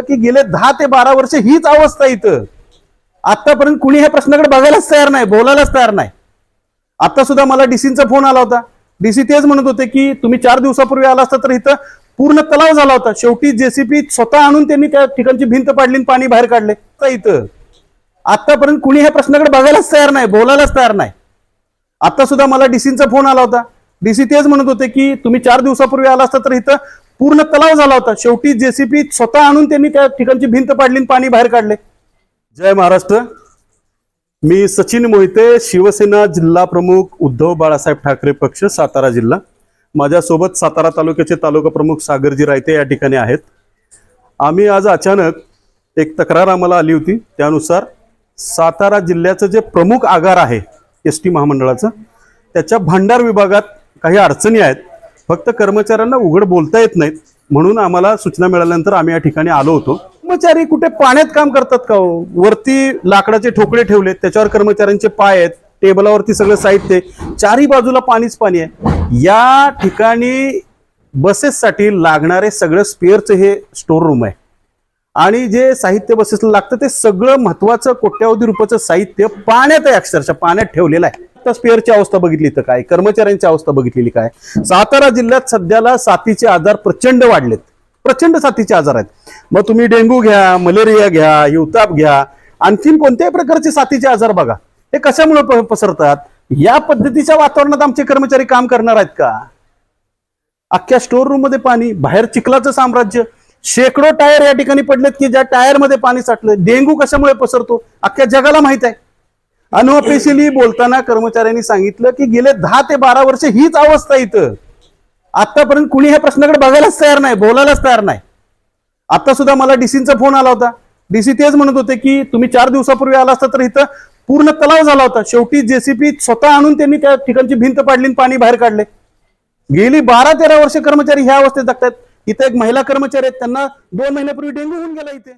की गेले दहा ते बारा वर्ष हीच अवस्था इथं. आतापर्यंत कुणी ह्या प्रश्नाकडे बघायलाच तयार नाही बोलायलाच तयार नाही. आता सुद्धा मला डीसीचा फोन आला होता. डीसी तेच म्हणत होते की तुम्ही चार दिवसापूर्वी आला असता तर इथं पूर्ण तलाव झाला होता. शेवटी जेसीपी स्वतः आणून त्यांनी त्या ठिकाणची भिंत पाडली आणि पाणी बाहेर काढले. तर इथं. आतापर्यंत कुणी ह्या प्रश्नाकडे बघायलाच तयार नाही बोलायलाच तयार नाही. आता सुद्धा मला डीसीचा फोन आला होता. डीसी तेच म्हणत होते की तुम्ही चार दिवसापूर्वी आला असता तर इथं पूर्ण तलाव झाला होता. शेवटी जेसीपी स्वतः आणून त्यांनी त्या ठिकाणची भिंत पाडली आणि पाणी बाहेर काढले. जय महाराष्ट्र. मी सचिन मोहिते शिवसेना जिल्हा प्रमुख उद्धव बाळासाहेब ठाकरे पक्ष सातारा जिल्हा. माझ्यासोबत सातारा तालुक्याचे तालुका प्रमुख सागरजी रायते या ठिकाणी आहेत. आम्ही आज अचानक एक तक्रार आम्हाला आली होती. त्यानुसार सातारा जिल्ह्याचं जे प्रमुख आगार आहे एस टी महामंडळाचं त्याच्या भांडार विभागात काही अडचणी आहेत. फक्त कर्मचाऱ्यांना उघड बोलता येत नाहीत. म्हणून आम्हाला सूचना मिळाल्यानंतर आम्ही या ठिकाणी आलो होतो. कर्मचारी कुठे पाण्यात काम करतात का हो? वरती लाकडाचे ठोकळे ठेवलेत त्याच्यावर कर्मचाऱ्यांचे पाय आहेत टेबलावरती सगळं साहित्य आहे. चारही बाजूला पाणीच पाणी आहे. या ठिकाणी बसेससाठी लागणारे सगळं स्पेअरचं हे स्टोर रूम आहे. आणि जे साहित्य बसेसला लागतं ते सगळं महत्वाचं कोट्यावधी रुपयाचं साहित्य पाण्यात आहे अक्षरशः पाण्यात ठेवलेलं आहे. आता स्पेअरची अवस्था बघितली तर काय? कर्मचाऱ्यांची अवस्था बघितलेली काय? सातारा जिल्ह्यात सध्याला साथीचे आजार प्रचंड वाढलेत. प्रचंड साथीचे आजार आहेत. मग तुम्ही डेंग्यू घ्या मलेरिया घ्या हिवताप घ्या आणखीन कोणत्याही प्रकारचे साथीचे आजार बघा. हे कशामुळे पसरतात? या पद्धतीच्या वातावरणात आमचे कर्मचारी काम करणार आहेत का? अख्ख्या स्टोर रूममध्ये पाणी बाहेर चिखलाचं साम्राज्य. शेकडो टायर या ठिकाणी पडलेत की ज्या टायरमध्ये पाणी साठलं. डेंग्यू कशामुळे पसरतो? अख्ख्या जगाला माहीत आहे. अनऑफिशियली बोलताना कर्मचाऱ्यांनी सांगितलं की गेले दहा ते बारा वर्ष हीच अवस्था इथं. आतापर्यंत कुणी ह्या प्रश्नाकडे बघायलाच तयार नाही बोलायलाच तयार नाही. आता सुद्धा मला डीसीचा फोन आला होता. डीसी तेच म्हणत होते की तुम्ही चार दिवसापूर्वी आला असता तर इथं पूर्ण तलाव झाला होता. शेवटी जेसीपी स्वतः आणून त्यांनी त्या ठिकाणची भिंत पाडली आणि पाणी बाहेर काढले. गेली बारा तेरा वर्ष कर्मचारी ह्या अवस्थेत जगतात इथं एक महिला कर्मचारी आहेत त्यांना दोन महिन्यापूर्वी डेंग्यू होऊन गेला इथे.